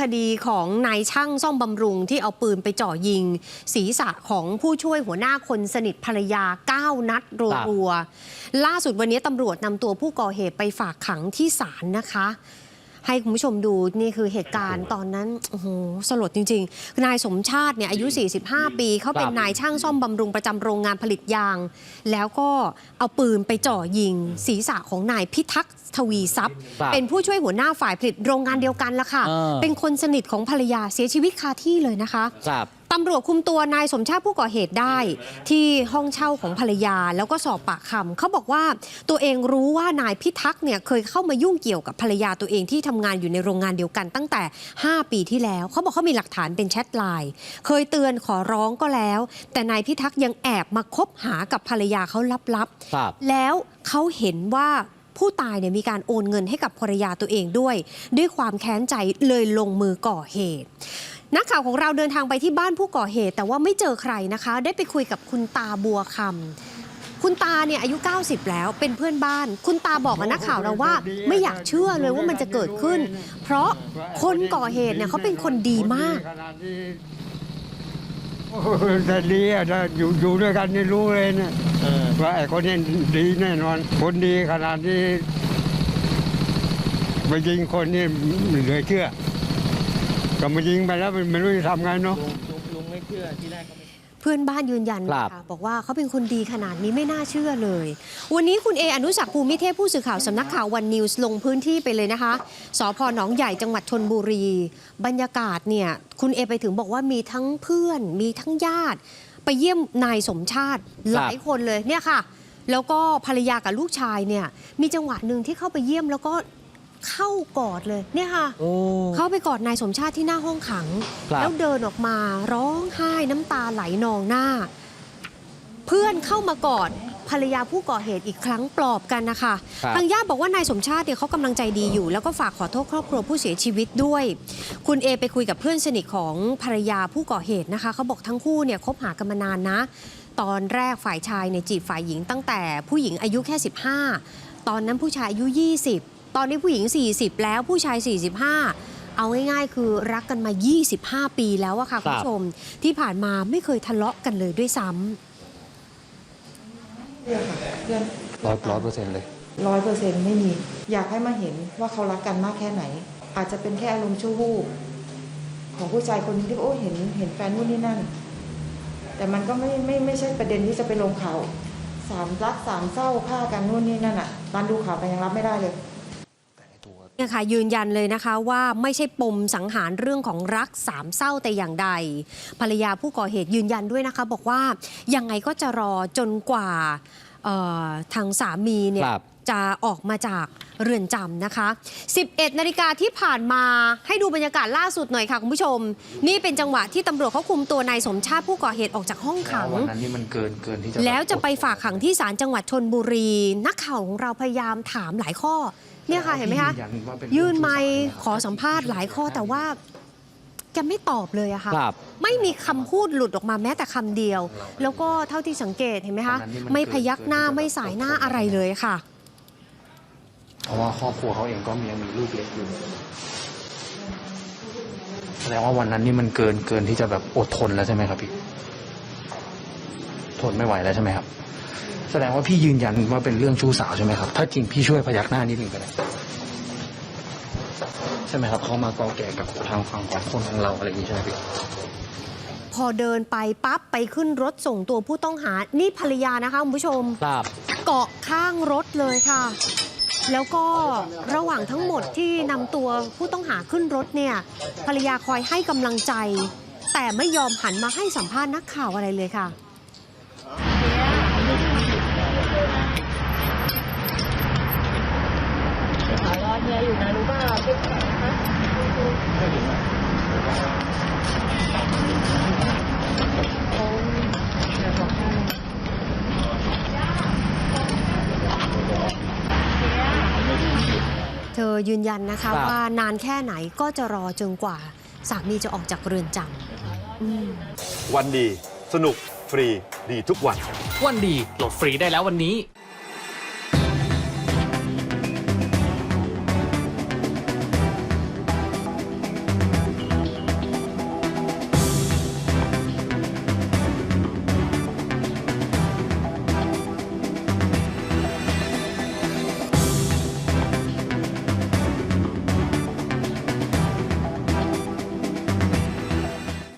คดีของนายช่างซ่อมบำรุงที่เอาปืนไปจ่อยิง ศีรษะของผู้ช่วยหัวหน้าคนสนิทภรรยา 9 นัดรัวๆล่าสุดวันนี้ตำรวจนำตัวผู้ก่อเหตุไปฝากขังที่ศาลนะคะ ให้คุณผู้ชมดูนี่คือเหตุการณ์ตอนนั้นโอ้โหสลดจริงๆนายสมชาติเนี่ยอายุ 45 ปีเขาเป็นครับนายช่างซ่อมบำรุงประจำโรงงานผลิตยาง แล้วก็เอาปืนไปจ่อยิง ศีรษะของนายพิทักษ์ทวีทรัพย์ครับเป็นผู้ช่วยหัวหน้าฝ่ายผลิตโรงงานเดียวกันละค่ะเออเป็นคนสนิทของภรรยาเสียชีวิตคาที่เลยนะคะครับ ตำรวจคุมตัวนายสมชาติผู้ก่อเหตุได้ ที่ห้องเช่าของภรรยาแล้วก็สอบปากคำเขาบอกว่าตัวเองรู้ว่านายพิทักษ์เนี่ยเคยเข้ามายุ่งเกี่ยวกับภรรยาตัวเองที่ทำงานอยู่ในโรงงานเดียวกันตั้งแต่ 5 ปีที่แล้ว เขาบอกเขามีหลักฐานเป็นแชทไลน์เคยเตือนขอร้องก็แล้ว แต่นายพิทักษ์ยังแอบมาคบหากับภรรยาเขาลับๆครับแล้วเขาเห็นว่าผู้ตายเนี่ยมีการโอนเงินให้กับภรรยาตัวเองด้วย ด้วยความแค้นใจเลยลงมือก่อเหตุ นักข่าวของเราเดินทางไปที่บ้านผู้ก่อเหตุ แต่ว่าไม่เจอใครนะคะ ได้ไปคุยกับคุณตาบัวคำคุณตาเนี่ยอายุ 90 แล้วเป็นเพื่อนบ้าน คุณตาบอกกับนักข่าวเราว่า ไม่อยากเชื่อเลยว่ามันจะเกิดขึ้น เพราะคนก่อเหตุเนี่ยเขาเป็นคนดีมากขนาดนี้โอ้โหแต่ดีอะถ้าอยู่อยู่ด้วยกันนี่รู้เลยนี่ยว่าไอ้คนนี้ดีแน่นอน คนดีขนาดนี้ไปยิงคนนี่ไม่เหลือเชื่อ ก็มายิงไปแล้วมันไม่รู้จะทำไงเนาะเพื่อนบ้านยืนยันครันะบคะบอกว่าเขาเป็นคนดีขนาดนี้ไม่น่าเชื่อเลย วันนี้คุณเออนุสักดิ์ภูมิเทพผู้สื่อข่าวสำนักข่าววันนิวส์ลงพื้นที่ไปเลยนะคะสพหนองใหญ่จังหวัดชนบุรี บรรยากาศเนี่ยคุณเอไปถึงบอกว่ามีทั้งเพื่อน มีทั้งญาติ ไปเยี่ยมนายสมชาติหลายคนเลยเนี่ยค่ะ แล้วก็ภรรยากับลูกชายเนี่ยมีจังหวะหนึ่งที่เข้าไปเยี่ยมแล้วก็ เข้ากอดเลยเนี่ยค่ะ โอ้ เข้าไปกอดนายสมชาติที่หน้าห้องขัง ครับ แล้วเดินออกมาร้องไห้น้ำตาไหลนองหน้า เพื่อนเข้ามากอดภรรยาผู้ก่อเหตุอีกครั้งปลอบกันนะคะ ครับทางญาติบอกว่านายสมชาติเนี่ยเขากำลังใจดีอยู่ แล้วก็ฝากขอโทษครอบครัวผู้เสียชีวิตด้วย คุณเอไปคุยกับเพื่อนสนิทของภรรยาผู้ก่อเหตุนะคะ เขาบอกทั้งคู่เนี่ยคบหากันมานานนะ ตอนแรกฝ่ายชายเนี่ยจีบฝ่ายหญิงตั้งแต่ผู้หญิงอายุแค่ 15 ตอนนั้นผู้ชายอายุ 20 ตอนนี้ผู้หญิง 40 แล้วผู้ชาย 45 เอาง่ายๆ คือรักกันมา 25 ปีแล้วอะค่ะคุณผู้ชม ที่ผ่านมาไม่เคยทะเลาะกันเลยด้วยซ้ำเพื่อนค่ะเพื่อนร้อยร้อยเปอร์เซ็นต์เลยร้อยเปอร์เซ็นต์ไม่มี อยากให้มาเห็นว่าเขารักกันมากแค่ไหน อาจจะเป็นแค่อารมณ์ชั่ววูบของผู้ชายคนนี้ที่ว่าโอ้เห็นเห็นแฟนนู่นนี่นั่น แต่มันก็ไม่ไม่ไม่ใช่ประเด็นที่จะไปลงข่าวสามรักสามเศร้าฆ่ากันนู่นนี่นั่นอะตอนดูข่าวกันยังรับไม่ได้เลย เนี่ยค่ะยืนยันเลยนะคะว่าไม่ใช่ปมสังหารเรื่องของรักสามเศร้าแต่อย่างใด ภรรยาผู้ก่อเหตุยืนยันด้วยนะคะ บอกว่ายังไงก็จะรอจนกว่าเอ่อทางสามีเนี่ยครับจะออกมาจากเรือนจำนะคะ 11 นาฬิกาที่ผ่านมาให้ดูบรรยากาศล่าสุดหน่อยค่ะคุณผู้ชม นี่เป็นจังหวะที่ตำรวจเขาคุมตัวนายสมชาติผู้ก่อเหตุออกจากห้องขังวันนั้นนี่มันเกินเกินที่จะแล้วจะไปฝากขังที่ศาลจังหวัดชนบุรี นักข่าวของเราพยายามถามหลายข้อ เนี่ยค่ะเห็นไหมคะยืนยันว่าเป็นยื่นไมค์ชู้สาวขอสัมภาษณ์หลายข้อแต่ว่าแกไม่ตอบเลยอะค่ะครับไม่มีคำพูดหลุดออกมาแม้แต่คำเดียว แล้วก็เท่าที่สังเกตเห็นไหมคะ ไม่พยักหน้าไม่สายหน้าอะไรเลยค่ะ เพราะว่าครอบครัวเขาเองก็มียังมีลูกเล็กอยู่แสดงว่าวันนั้นนี่มันเกินเกินที่จะแบบอดทนแล้วใช่ไหมครับพี่ ทนไม่ไหวแล้วใช่ไหมครับ แสดงว่าพี่ยืนยันว่าเป็นเรื่องชู้สาวใช่ไหมครับ ถ้าจริงพี่ช่วยพยักหน้านิดหนึ่งก็ได้ใช่ไหมครับเขามากอแก่กับทางฝั่งของคนของเราอะไรอย่างนี้ใช่ไหมพี่พอเดินไปปั๊บไปขึ้นรถส่งตัวผู้ต้องหา นี่ภรรยานะคะคุณผู้ชมครับเกาะข้างรถเลยค่ะ แล้วก็ระหว่างทั้งหมดที่นำตัวผู้ต้องหาขึ้นรถเนี่ย ภรรยาคอยให้กำลังใจ แต่ไม่ยอมหันมาให้สัมภาษณ์นักข่าวอะไรเลยค่ะ เธอยืนยันนะคะครับว่านานแค่ไหนก็จะรอจนกว่า สามีจะออกจากเรือนจำอืมวันดี สนุก ฟรี ดีทุกวัน วันดีโหลดฟรีได้แล้ววันนี้